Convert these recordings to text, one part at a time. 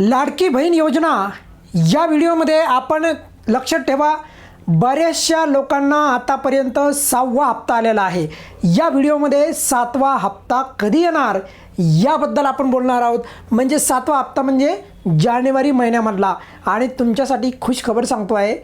लाडकी बहीण योजना. या व्हिडिओमध्ये आपण लक्षात ठेवा बऱ्याचशा लोकांना आतापर्यंत सहावा हप्ता आलेला आहे. या व्हिडिओमध्ये सातवा हप्ता कधी येणार? याबद्दल आपण बोलणार आहोत. म्हणजे सातवा हप्ता म्हणजे जानेवारी महिन्यामधला. आणि तुमच्यासाठी खुश खबर सांगतो आहे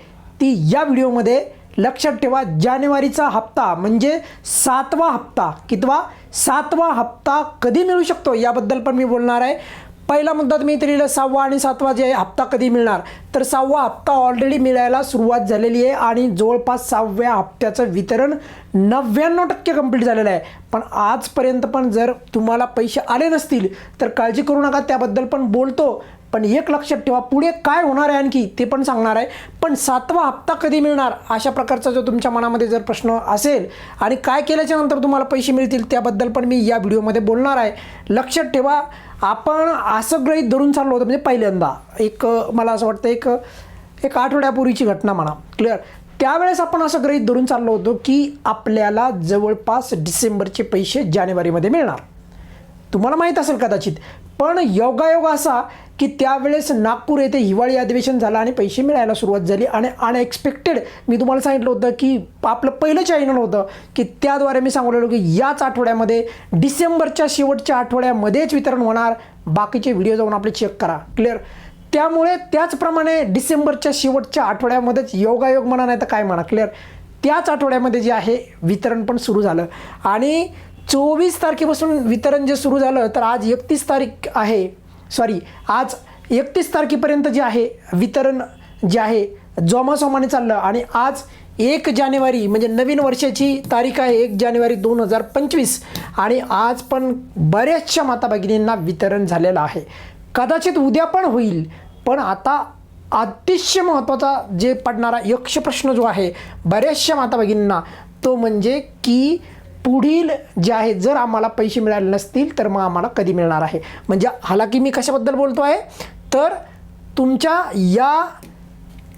ती या व्हिडिओमध्ये लक्षात ठेवा जानेवारीचा हप्ता म्हणजे सातवा हप्ता कितवा सातवा हप्ता कधी मिळू शकतो? याबद्दल पण मी बोलणार आहे. पहिला मुद्दा तुम्ही इथे लिहिलं सहावा आणि सातवा जे आहे हप्ता कधी मिळणार? तर सहावा हप्ता ऑलरेडी मिळायला सुरुवात झालेली आहे आणि जवळपास सहाव्या हप्त्याचं वितरण नव्याण्णव टक्के कंप्लीट झालेलं आहे. पण आजपर्यंत पण जर तुम्हाला पैसे आले नसतील तर काळजी करू नका त्याबद्दल पण बोलतो. पण एक लक्षात ठेवा पुढे काय होणार आहे आणखी ते पण सांगणार आहे. पण सातवा हप्ता कधी मिळणार? अशा प्रकारचा जो तुमच्या मनामध्ये जर प्रश्न असेल आणि काय केल्याच्यानंतर तुम्हाला पैसे मिळतील त्याबद्दल पण मी या व्हिडिओमध्ये बोलणार आहे. लक्षात ठेवा आपण असं ग्रहित धरून चाललो होतं म्हणजे पहिल्यांदा. एक मला असं वाटतं एक एक आठवड्यापूर्वीची घटना म्हणा. क्लिअर त्यावेळेस आपण असं गृहित धरून चाललो होतो की आपल्याला जवळपास डिसेंबरचे पैसे जानेवारीमध्ये मिळणार. तुम्हाला माहीत असेल कदाचित. पण योगायोग असा की त्यावेळेस नागपूर येथे हिवाळी अधिवेशन झालं आणि पैसे मिळायला सुरुवात झाली आणि अनएक्सपेक्टेड मी तुम्हाला सांगितलं होतं की आपलं पहिलं चॅनल होतं की त्याद्वारे मी सांगलेलो की याच आठवड्यामध्ये डिसेंबरच्या शेवटच्या आठवड्यामध्येच वितरण होणार. बाकीचे व्हिडिओ जाऊन आपले चेक करा. क्लिअर त्यामुळे त्याचप्रमाणे डिसेंबरच्या शेवटच्या आठवड्यामध्येच योगायोग म्हणा नाही तर काय म्हणा क्लिअर त्याच आठवड्यामध्ये जे आहे वितरण पण सुरू झालं. आणि चोवीस तारखेपासून वितरण जे सुरू झालं तर आज एकतीस तारीख आहे. सॉरी आज एकतीस तारखेपर्यंत जे आहे वितरण जे आहे जोमासोमाने चाललं आणि आज एक जानेवारी म्हणजे नवीन वर्षाची तारीख आहे एक जानेवारी दोन हजार पंचवीस. आणि आज पण बऱ्याचशा माता भगिनींना वितरण झालेलं आहे. कदाचित उद्या पण होईल पण आता अतिशय महत्त्वाचा जे पडणारा यक्ष प्रश्न जो आहे बऱ्याचशा माता भगिनींना तो म्हणजे की पुढील जे आहे जर आम्हाला पैसे मिळाले नसतील तर मग आम्हाला कधी मिळणार आहे? म्हणजे हालाकी मी कशाबद्दल बोलतो आहे? तर तुमच्या या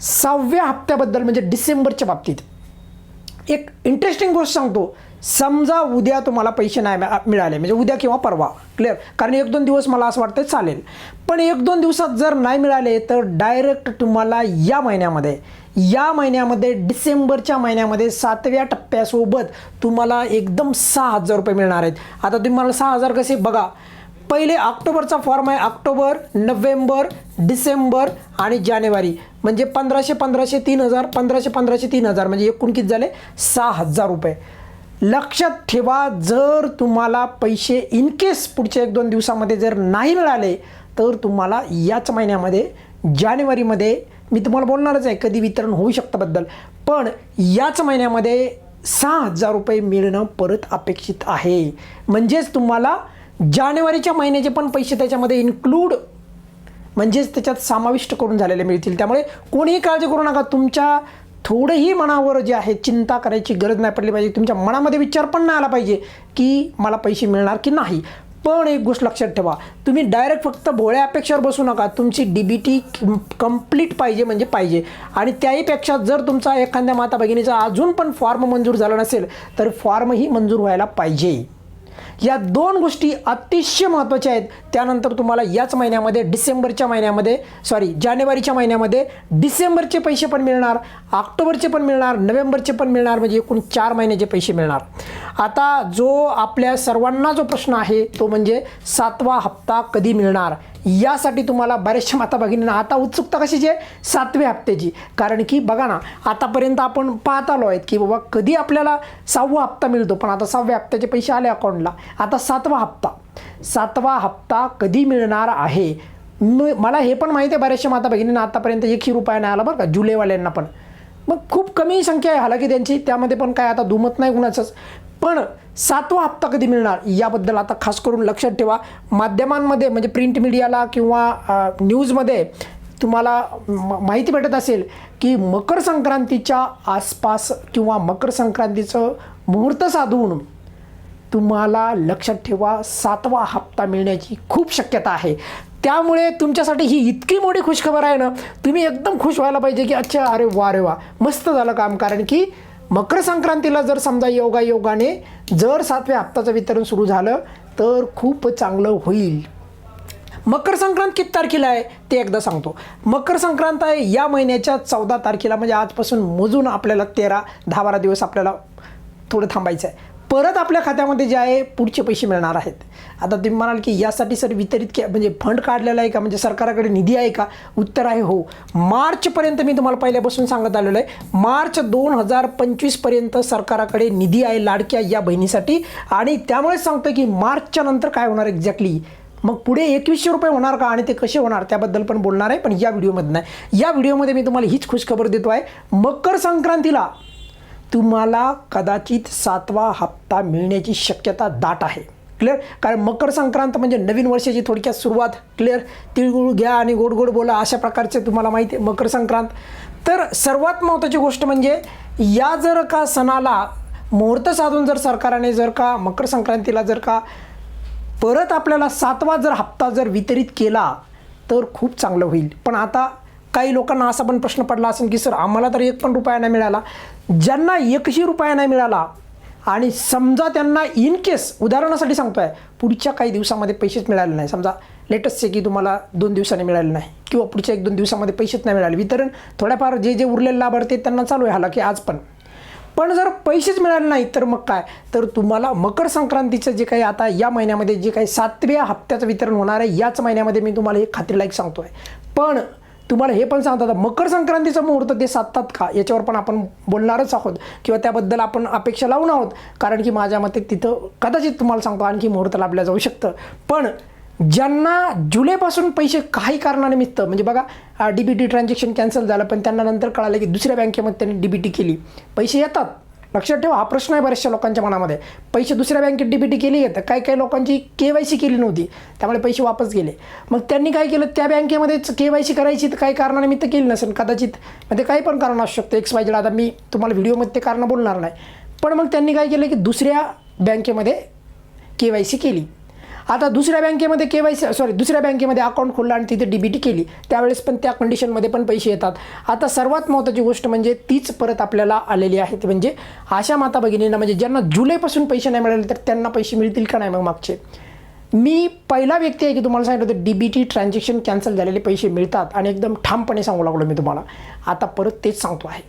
सहाव्या हप्त्याबद्दल म्हणजे डिसेंबरच्या बाबतीत एक इंटरेस्टिंग गोष्ट सांगतो. समजा उद्या तुम्हाला पैसे नाही मिळाले म्हणजे उद्या किंवा परवा क्लिअर कारण एक दोन दिवस मला असं वाटतं चालेल. पण एक दोन दिवसात जर नाही मिळाले तर डायरेक्ट तुम्हाला या महिन्यामध्ये या महिन्यामध्ये डिसेंबरच्या महिन्यामध्ये सातव्या टप्प्यासोबत तुम्हाला एकदम सहा हजार रुपये मिळणार आहेत. आता तुम्ही मला सहा हजार कसे बघा. पहिले ऑक्टोबरचा फॉर्म आहे ऑक्टोबर नोव्हेंबर डिसेंबर आणि जानेवारी. म्हणजे पंधराशे पंधराशे तीन हजार पंधराशे पंधराशे तीन हजार म्हणजे एकूण किती झाले? सहा हजार रुपये. लक्षात ठेवा जर तुम्हाला पैसे इन केस पुढच्या एक दोन दिवसामध्ये जर नाही मिळाले तर तुम्हाला याच महिन्यामध्ये जानेवारीमध्ये मी तुम्हाला बोलणारच आहे कधी वितरण होऊ शकतंबद्दल पण याच महिन्यामध्ये सहा हजार रुपये मिळणं परत अपेक्षित आहे. म्हणजेच तुम्हाला जानेवारीच्या महिन्याचे पण पैसे त्याच्यामध्ये इन्क्लूड म्हणजेच त्याच्यात समाविष्ट करून झालेले मिळतील. त्यामुळे कोणीही काळजी करू नका तुमच्या थोडंही मनावर जे आहे चिंता करायची गरज नाही पडली पाहिजे. तुमच्या मनामध्ये विचार पण नाही आला पाहिजे की मला पैसे मिळणार की नाही. पण एक गोष्ट लक्षात ठेवा तुम्ही डायरेक्ट फक्त भोळ्या अपेक्षेवर बसू नका. तुमची डी बी टी कंप्लीट पाहिजे म्हणजे पाहिजे. आणि त्याहीपेक्षा जर तुमचा एखाद्या माता भगिनीचा अजून पण फॉर्म मंजूर झाला नसेल तर फॉर्मही मंजूर व्हायला पाहिजे. या दोन गोष्टी अतिशय महत्त्वाच्या आहेत. त्यानंतर तुम्हाला याच महिन्यामध्ये डिसेंबरच्या महिन्यामध्ये सॉरी जानेवारीच्या महिन्यामध्ये डिसेंबरचे पैसे पण मिळणार ऑक्टोबरचे पण मिळणार नोव्हेंबरचे पण मिळणार म्हणजे एकूण चार महिन्याचे पैसे मिळणार. आता जो आपल्या सर्वांना जो प्रश्न आहे तो म्हणजे सातवा हप्ता कधी मिळणार? यासाठी तुम्हाला बऱ्याचशा माता भगिनींना आता उत्सुकता कशीची आहे? सातव्या हप्त्याची. कारण की बघा ना आतापर्यंत आपण पाहत आलो आहेत की बाबा कधी आपल्याला सहावा हप्ता मिळतो? पण आता सहाव्या हप्त्याचे पैसे आले अकाउंटला आता सातवा हप्ता. सातवा हप्ता कधी मिळणार आहे? म मला हे पण माहिती आहे बऱ्याचशा माता भगिनींना आतापर्यंत एकही रुपया नाही आला बरं का जुलैवाल्यांना पण. मग खूप कमी संख्या आहे हालाकी त्यांची. त्यामध्ये पण काय आता दुमत नाही कुणाचंच. पण सातवा हप्ता कधी मिळणार याबद्दल आता खास करून लक्षात ठेवा. माध्यमांमध्ये म्हणजे प्रिंट मीडियाला किंवा न्यूजमध्ये तुम्हाला म- माहिती भेटत असेल की मकर संक्रांतीच्या आसपास किंवा मकर संक्रांतीचं मुहूर्त साधून तुम्हाला लक्षात ठेवा सातवा हप्ता मिळण्याची खूप शक्यता आहे. त्यामुळे तुमच्यासाठी ही इतकी मोठी खुशखबर आहे ना तुम्ही एकदम खुश व्हायला पाहिजे की अच्छा अरे वा रे वा मस्त झालं काम. कारण की मकर संक्रांतीला जर समजा योगायोगाने जर सातव्या हप्ताचं वितरण सुरू झालं तर खूप चांगलं होईल. मकर संक्रांत किती तारखेला आहे? ते एकदा सांगतो. मकर संक्रांत आहे या महिन्याच्या चौदा तारखेला म्हणजे आजपासून मोजून आपल्याला तेरा दहा बारा दिवस आपल्याला थोडं थांबायचं आहे. परत आपल्या खात्यामध्ये जे आहे पुढचे पैसे मिळणार आहेत. आता तुम्ही म्हणाल की यासाठी सर वितरित के म्हणजे फंड काढलेला आहे का? म्हणजे सरकाराकडे निधी आहे का? उत्तर आहे हो. मार्चपर्यंत मी तुम्हाला पहिल्यापासून सांगत आलेलो आहे. मार्च दोन हजार पंचवीसपर्यंत सरकाराकडे निधी आहे लाडक्या या बहिणीसाठी. आणि त्यामुळेच सांगतो की मार्चच्या नंतर काय होणार एक्झॅक्टली मग पुढे एकवीसशे रुपये होणार का? आणि ते कसे होणार? त्याबद्दल पण बोलणार आहे पण या व्हिडिओमध्ये नाही या व्हिडिओमध्ये मी तुम्हाला हीच खुशखबर देतो आहे. मकर संक्रांतीला तुम्हाला कदाचित सातवा हप्ता मिळण्याची शक्यता दाट आहे. क्लिअर कारण मकर संक्रांत म्हणजे नवीन वर्षाची थोडक्यात सुरुवात. क्लिअर तिळगुळ घ्या आणि गोड गोड बोला अशा प्रकारचे तुम्हाला माहिती आहे मकर संक्रांत. तर सर्वात महत्त्वाची गोष्ट म्हणजे या जर का सणाला मुहूर्त साधून जर सरकारने जर का मकर संक्रांतीला जर का परत आपल्याला सातवा जर हप्ता जर वितरित केला तर खूप चांगलं होईल. पण आता काही लोकांना असा पण प्रश्न पडला असेल की सर आम्हाला तर एक पण रुपया नाही मिळाला. ज्यांना एकही रुपया नाही मिळाला आणि समजा त्यांना इन केस उदाहरणासाठी सांगतो आहे पुढच्या काही दिवसामध्ये पैसेच मिळाले नाही. समजा लेटेस्ट आहे की तुम्हाला दोन दिवसांनी मिळाले नाही किंवा पुढच्या एक दोन दिवसामध्ये पैसेच नाही मिळाले. वितरण थोड्याफार जे जे उरलेले लाभार्थी त्यांना चालू आहे हाला की आज पण. पण जर पैसेच मिळाले नाही तर मग काय? तर तुम्हाला मकर संक्रांतीचं जे काही आता या महिन्यामध्ये जे काही सातव्या हप्त्याचं वितरण होणार आहे याच महिन्यामध्ये मी तुम्हाला हे खात्रीलायक सांगतो आहे पण तुम्हाला हे पण सांगतात मकर संक्रांतीचं मुहूर्त ते साधतात का? याच्यावर पण आपण बोलणारच आहोत. किंवा त्याबद्दल आपण अपेक्षा लावून आहोत. कारण की माझ्या मते तिथं कदाचित तुम्हाला सांगतो आणखी मुहूर्त लाभल्या जाऊ शकतं. पण ज्यांना जुलैपासून पैसे काही कारणानिमित्त म्हणजे बघा D B T transaction cancel झालं पण त्यांना नंतर कळालं की दुसऱ्या बँकेमध्ये त्यांनी डी बी टी केली. पैसे येतात. लक्षात ठेवा हा प्रश्न आहे बऱ्याचशा लोकांच्या मनामध्ये. पैसे दुसऱ्या बँकेत डीबीटी टी केली येतं काही काही लोकांची के वाय सी केली नव्हती त्यामुळे पैसे वापस गेले. मग त्यांनी काय केलं? त्या बँकेमध्येच के वाय सी करायची तर काही कारणानिमित्त केली नसेल कदाचित. म्हणजे काही पण कारण असू शकतं एक्स वाय जेड आता मी तुम्हाला व्हिडिओमध्ये ते कारण बोलणार नाही. पण मग त्यांनी काय केलं की दुसऱ्या बँकेमध्ये के वाय सी केली. आता दुसऱ्या बँकेमध्ये के वाय सी सॉरी दुसऱ्या बँकेमध्ये अकाउंट खोललं आणि तिथे डी बी टी केली त्यावेळेस पण त्या कंडिशनमध्ये पण पैसे येतात. आता सर्वात महत्त्वाची गोष्ट म्हणजे तीच परत आपल्याला आलेली आहे ती म्हणजे अशा माता भगिनींना म्हणजे ज्यांना जुलैपासून पैसे नाही मिळाले तर त्यांना पैसे मिळतील का नाही मग मागचे? मी पहिला व्यक्ती आहे की तुम्हाला सांगितलं होतं D B T transaction cancel झालेले पैसे मिळतात आणि एकदम ठामपणे सांगू लागलो मी तुम्हाला. आता परत तेच सांगतो आहे.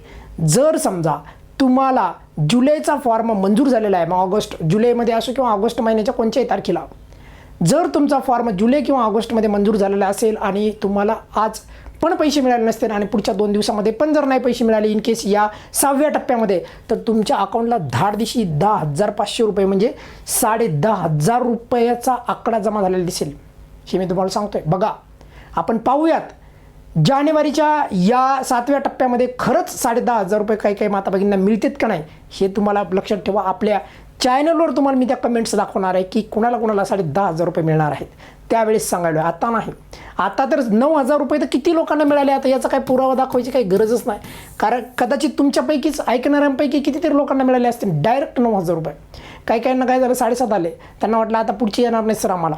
जर समजा तुम्हाला जुलैचा फॉर्म मंजूर झालेला आहे मग ऑगस्ट जुलैमध्ये असो किंवा ऑगस्ट महिन्याच्या कोणत्याही तारखेला जर तुमचा फॉर्म जुलै किंवा ऑगस्टमध्ये मंजूर झालेला असेल आणि तुम्हाला आज पण पैसे मिळाले नसतील आणि पुढच्या दोन दिवसामध्ये पण जर नाही पैसे मिळाले इन केस या सहाव्या टप्प्यामध्ये तर तुमच्या अकाउंटला धाड दिवशी दहा हजार पाचशे रुपये म्हणजे साडे दहा हजार रुपयाचा आकडा जमा झालेला दिसेल. हे मी तुम्हाला सांगतोय. बघा आपण पाहूयात जानेवारीच्या या सातव्या टप्प्यामध्ये खरंच साडे दहा हजार रुपये काही काही माता भगिनींना मिळतात का नाही हे तुम्हाला लक्षात ठेवा. आपल्या चॅनलवर तुम्हाला मी त्या कमेंट्स दाखवणार आहे की कुणाला कुणाला साडे दहा हजार रुपये मिळणार आहेत. त्यावेळेस सांगायला आता नाही. आता तर नऊ हजार रुपये तर किती लोकांना मिळाले आता याचा काही पुरावा दाखवायची काही गरजच नाही. कारण कदाचित तुमच्यापैकीच ऐकणाऱ्यांपैकी कितीतरी लोकांना मिळाले असतील डायरेक्ट नऊ हजार रुपये. काही काहींना काय झालं साडेसात आले. त्यांना वाटलं आता पुढचे येणार नाही सर आम्हाला.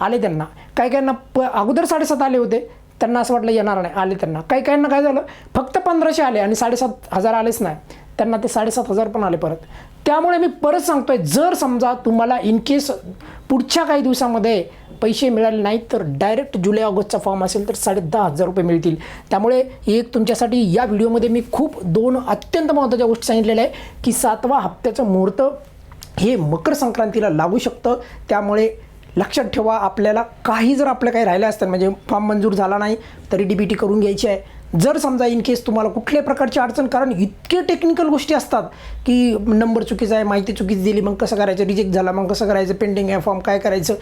आले त्यांना. काही काहींना प अगोदर साडेसात आले होते. त्यांना असं वाटलं येणार नाही. आले त्यांना. काही काहींना काय झालं फक्त पंधराशे आले आणि साडेसात हजार आलेच नाही. त्यांना ते साडेसात हजार पण आले परत. त्यामुळे मी परत सांगतोय जर समजा तुम्हाला इन केस पुढच्या काही दिवसामध्ये पैसे मिळाले नाहीत तर डायरेक्ट जुलै ऑगस्टचा फॉर्म असेल तर साडे दहा हजार रुपये मिळतील. त्यामुळे एक तुमच्यासाठी या व्हिडिओमध्ये मी खूप दोन अत्यंत महत्त्वाच्या गोष्टी सांगितलेल्या आहे की सातवा हप्त्याचं मुहूर्त हे मकर संक्रांतीला लागू शकतं. त्यामुळे लक्षात ठेवा आपल्याला काही जर आपलं काही राहिलं असतं म्हणजे फॉर्म मंजूर झाला नाही तरी डी बी टी करून घ्यायची आहे. जर समजा इन केस तुम्हाला कुठल्याही प्रकारची अडचण कारण इतके टेक्निकल गोष्टी असतात की नंबर चुकीचा आहे माहिती चुकीची दिली मग कसं करायचं? रिजेक्ट झाला मग कसं करायचं? पेंडिंग आहे फॉर्म काय करायचं?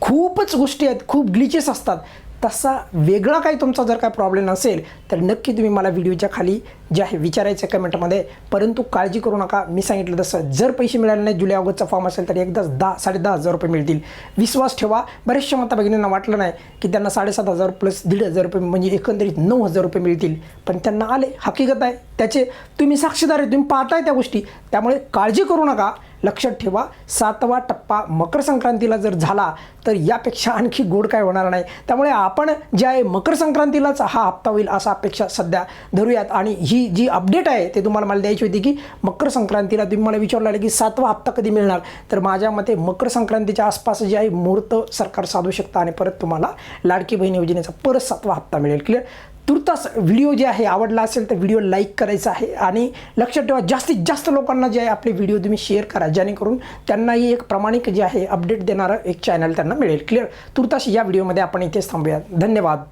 खूपच गोष्टी आहेत खूप ग्लिचेस असतात. तसा वेगळा काही तुमचा जर काय प्रॉब्लेम असेल तर नक्की तुम्ही मला व्हिडिओच्या खाली जे आहे विचारायचं कमेंटमध्ये परंतु काळजी करू नका. मी सांगितलं तसं जर पैसे मिळाले नाही जुलै ऑगस्टचा फॉर्म असेल तर एकदाच दहा साडे दहा हजार रुपये मिळतील. विश्वास ठेवा. बरेचशा माता भगिनींना वाटलं नाही की त्यांना साडेसात हजार प्लस दीड हजार रुपये म्हणजे एकंदरीत नऊ हजार रुपये मिळतील. पण त्यांना आले. हकीकत आहे. त्याचे तुम्ही साक्षीदार आहे तुम्ही पाहताय त्या गोष्टी. त्यामुळे काळजी करू नका. लक्षात ठेवा सातवा टप्पा मकर संक्रांतीला जर झाला तर यापेक्षा आणखी गोड काय होणार नाही. त्यामुळे आपण जे आहे मकर संक्रांतीलाच हा हप्ता होईल असा अपेक्षा सध्या धरूयात. आणि ही जी अपडेट आहे ते तुम्हाला मला द्यायची होती की मकर संक्रांतीला तुम्ही मला विचारलं की सातवा हप्ता कधी मिळणार? तर माझ्या मते मकर संक्रांतीच्या आसपास जे आहे मुहूर्त सरकार साधू शकता आणि परत तुम्हाला लाडकी बहीण योजनेचा परत सातवा हप्ता मिळेल. क्लिअर तुर्तास व्हिडिओ जे आहे आवडला असेल तर व्हिडिओ लाईक करायचा आहे आणि लक्षात ठेवा जास्तीत जास्त लोकांना जे आहे आपले व्हिडिओ तुम्ही शेअर करा. जेणेकरून त्यांनाही एक प्रामाणिक जे आहे अपडेट देणारं एक चॅनल त्यांना मिळेल. क्लिअर तुर्तास या व्हिडिओमध्ये आपण इथेच थांबूयात धन्यवाद.